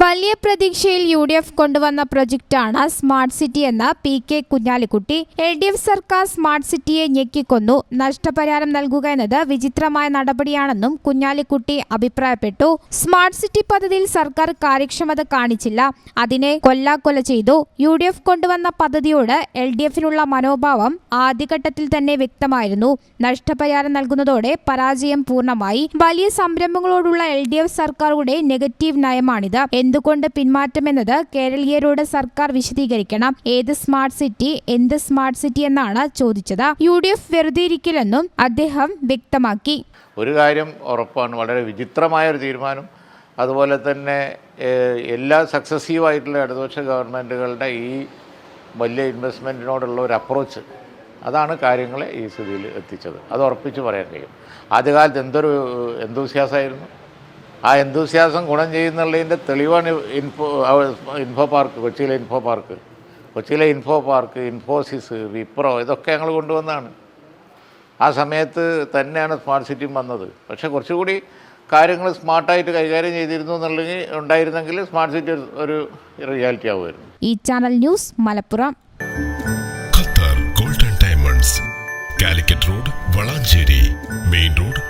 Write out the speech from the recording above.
വലിയ പ്രതീക്ഷയിൽ U D F കൊണ്ടുവന്ന പ്രൊജക്റ്റാണ് സ്മാർട്ട് സിറ്റി എന്ന P K Kunhalikutty. L D F സർക്കാർ സ്മാർട്ട് സിറ്റിയെ ഞെക്കിക്കൊന്നു. നഷ്ടപരിഹാരം നൽകുക എന്നത് വിചിത്രമായ നടപടിയാണെന്നും കുഞ്ഞാലിക്കുട്ടി അഭിപ്രായപ്പെട്ടു. സ്മാർട്ട് സിറ്റി പദ്ധതിയിൽ സർക്കാർ കാര്യക്ഷമത കാണിച്ചില്ല. അതിനെ കൊല്ലാക്കൊല ചെയ്തു. യു ഡി എഫ് കൊണ്ടുവന്ന പദ്ധതിയോട് എൽ ഡി എഫിനുള്ള മനോഭാവം ആദ്യഘട്ടത്തിൽ തന്നെ വ്യക്തമായിരുന്നു. നഷ്ടപരിഹാരം നൽകുന്നതോടെ പരാജയം പൂർണമായി. വലിയ സംരംഭങ്ങളോടുള്ള എൽ ഡി എഫ് സർക്കാരുടെ നെഗറ്റീവ് നയമാണിത്. എന്തുകൊണ്ട് പിന്മാറ്റമെന്നത് കേരളീയരോട് സർക്കാർ വിശദീകരിക്കണം. ഏത് സ്മാർട്ട് സിറ്റി എന്ത് സ്മാർട്ട് സിറ്റി എന്നാണ് ചോദിച്ചത്. യു ഡി എഫ് വെറുതെ ഇരിക്കില്ലെന്നും അദ്ദേഹം വ്യക്തമാക്കി. ഒരു കാര്യം ഉറപ്പാണ്. വളരെ വിചിത്രമായ ഒരു തീരുമാനം. അതുപോലെ തന്നെ എല്ലാ സക്സസീവ് ആയിട്ടുള്ള ഇടതുപക്ഷ ഗവൺമെന്റുകളുടെ ഈ വലിയ ഇൻവെസ്റ്റ്മെന്റിനോടുള്ള ഒരു അപ്രോച്ച് അതാണ് കാര്യങ്ങളെ ഈ സ്ഥിതിയിൽ എത്തിച്ചത്. അത് ഉറപ്പിച്ച് പറയാൻ കഴിയും. ആദ്യകാലത്ത് എന്തൊരു എന്തൂസ്യാസമായിരുന്നു ആ എന്തൂസിയാസം ഗുണം ചെയ്യുന്നുള്ളതിന്റെ തെളിവാണ് ഇൻഫോ ഇൻഫോ പാർക്ക് കൊച്ചിയിലെ ഇൻഫോ പാർക്ക് കൊച്ചിയിലെ ഇൻഫോ പാർക്ക് ഇൻഫോസിസ് വിപ്രോ ഇതൊക്കെ ഞങ്ങൾ കൊണ്ടുവന്നാണ്. ആ സമയത്ത് തന്നെയാണ് സ്മാർട്ട് സിറ്റിയും വന്നത്. പക്ഷേ കുറച്ചുകൂടി കാര്യങ്ങൾ സ്മാർട്ടായിട്ട് കൈകാര്യം ചെയ്തിരുന്നു എന്നുള്ളെങ്കിൽ ഉണ്ടായിരുന്നെങ്കിൽ സ്മാർട്ട് സിറ്റി ഒരു റിയാലിറ്റി ആവുമായിരുന്നു. ഈ channel news Malappuram. Qatar golden diamonds Calicut road Valanchery main road